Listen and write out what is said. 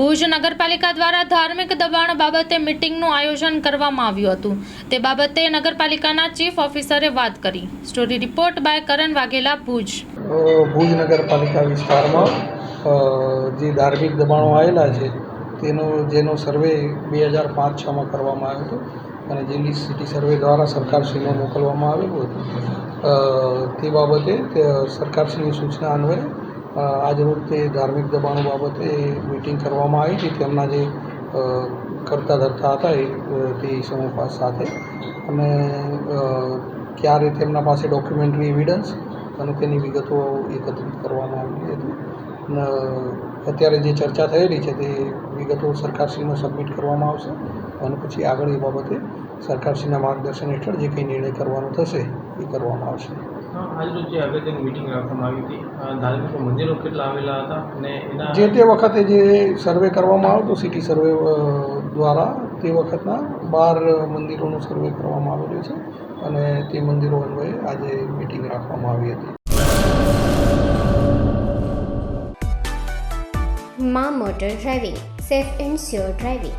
ભુજ નગરપાલિકા દ્વારા ધાર્મિક દબાણ બાબતે મિટિંગનું આયોજન કરવામાં આવ્યું હતું. તે બાબતે નગરપાલિકાના ચીફ ઓફિસરે વાત કરી. Story report by Karan Vaghela, Bhuj. Bhuj નગરપાલિકા વિસ્તારમાં જે ધાર્મિક દબાણો આવેલા છે, તેનો, જેનો સર્વે બે હજાર પાંચ છમાં કરવામાં આવ્યો હતો અને જેની સિટી સર્વે દ્વારા સરકારશ્રીને મોકલવામાં આવેલું હતું. તે બાબતે સરકારશ્રીની સૂચના અન્વયે આજરોજ તે ધાર્મિક દબાણો બાબતે મિટિંગ કરવામાં આવી હતી. તેમના જે કરતા ધરતા હતા એ તે સમૂહ સાથે. અને ક્યારે તેમના પાસે ડોક્યુમેન્ટરી એવિડન્સ અને તેની વિગતો એકત્રિત કરવામાં આવી હતી. અત્યારે જે ચર્ચા થયેલી છે તે વિગતો સરકારશ્રીને સબમિટ કરવામાં આવશે અને પછી આગળ એ બાબતે સરકારશ્રીના માર્ગદર્શન હેઠળ જે કંઈ નિર્ણય કરવાનો થશે એ કરવામાં આવશે. હા, આજરોજ જે અગત્યની મિટિંગ રાખવામાં આવી હતી ધાર્મિક મંદિરો કેટલા આવેલા હતા અને એના જે તે વખતે જે સર્વે કરવામાં આવતો સિટી સર્વે દ્વારા તે વખતના બાર મંદિરોનો સર્વે કરવામાં આવેલો છે અને તે મંદિરો અન્વયે આજે મિટિંગ રાખવામાં આવી હતી. Maa motor driving safe and sure driving.